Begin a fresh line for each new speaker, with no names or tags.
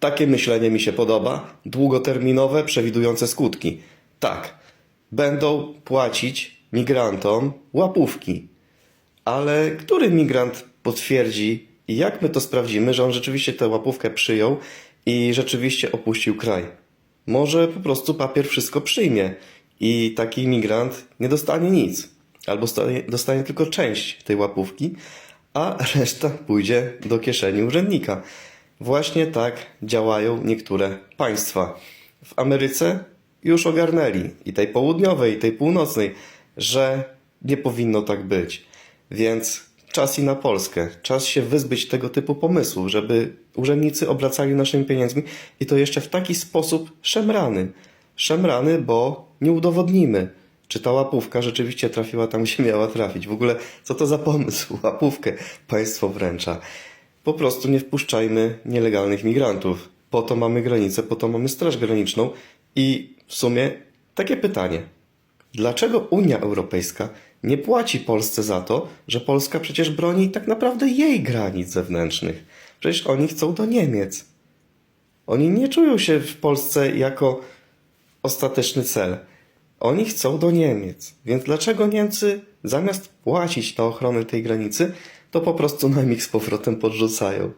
Takie myślenie mi się podoba, długoterminowe, przewidujące skutki. Tak, będą płacić migrantom łapówki. Ale który migrant potwierdzi i jak my to sprawdzimy, że on rzeczywiście tę łapówkę przyjął i rzeczywiście opuścił kraj? Może po prostu papier wszystko przyjmie i taki migrant nie dostanie nic, albo dostanie, tylko część tej łapówki, a reszta pójdzie do kieszeni urzędnika. Właśnie tak działają niektóre państwa. W Ameryce już ogarnęli i tej południowej, i tej północnej, że nie powinno tak być. Więc czas i na Polskę. Czas się wyzbyć tego typu pomysłów, żeby urzędnicy obracali naszymi pieniędzmi i to jeszcze w taki sposób szemrany. Szemrany, bo nie udowodnimy, czy ta łapówka rzeczywiście trafiła tam, gdzie miała trafić. W ogóle, co to za pomysł? Łapówkę państwo wręcza. Po prostu nie wpuszczajmy nielegalnych migrantów. Po to mamy granicę, po to mamy Straż Graniczną i w sumie takie pytanie. Dlaczego Unia Europejska nie płaci Polsce za to, że Polska przecież broni tak naprawdę jej granic zewnętrznych? Przecież oni chcą do Niemiec. Oni nie czują się w Polsce jako ostateczny cel. Oni chcą do Niemiec. Więc dlaczego Niemcy zamiast płacić na ochronę tej granicy, to po prostu nam ich z powrotem podrzucają?